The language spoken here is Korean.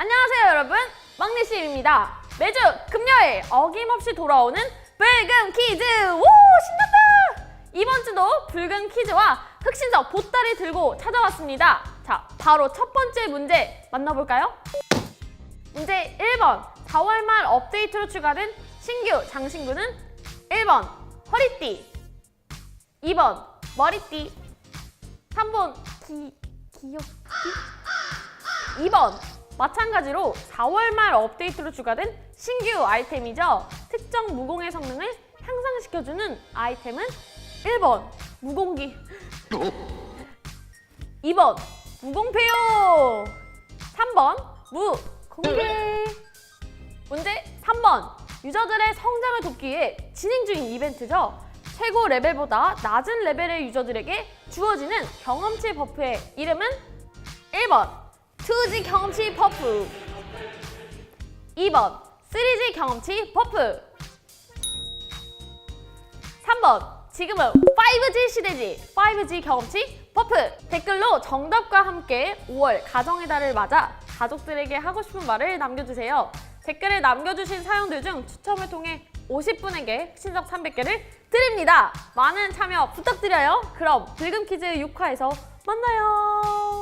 안녕하세요 여러분. 막내 씨입니다. 매주 금요일 어김없이 돌아오는 붉은 퀴즈. 오 신난다! 이번 주도 붉은 퀴즈와 흑신석 보따리 들고 찾아왔습니다. 자 바로 첫 번째 문제 만나볼까요? 문제 1번. 4월 말 업데이트로 추가된 신규 장신구는 1번. 허리띠. 2번. 머리띠. 3번. 기, 귀엽띠. 2번 마찬가지로 4월 말 업데이트로 추가된 신규 아이템이죠. 특정 무공의 성능을 향상시켜주는 아이템은 1번 무공기 2번 무공패요 3번 무공개 문제 3번 유저들의 성장을 돕기 위해 진행 중인 이벤트죠. 최고 레벨보다 낮은 레벨의 유저들에게 주어지는 경험치 버프의 이름은 1번 2G 경험치 버프. 2번 3G 경험치 버프. 3번 지금은 5G 시대지. 5G 경험치 버프. 댓글로 정답과 함께 5월 가정의 달을 맞아 가족들에게 하고 싶은 말을 남겨주세요. 댓글에 남겨주신 사연들 중 추첨을 통해 50분에게 신석 300개를 드립니다. 많은 참여 부탁드려요. 그럼 붉은 퀴즈 6화에서 만나요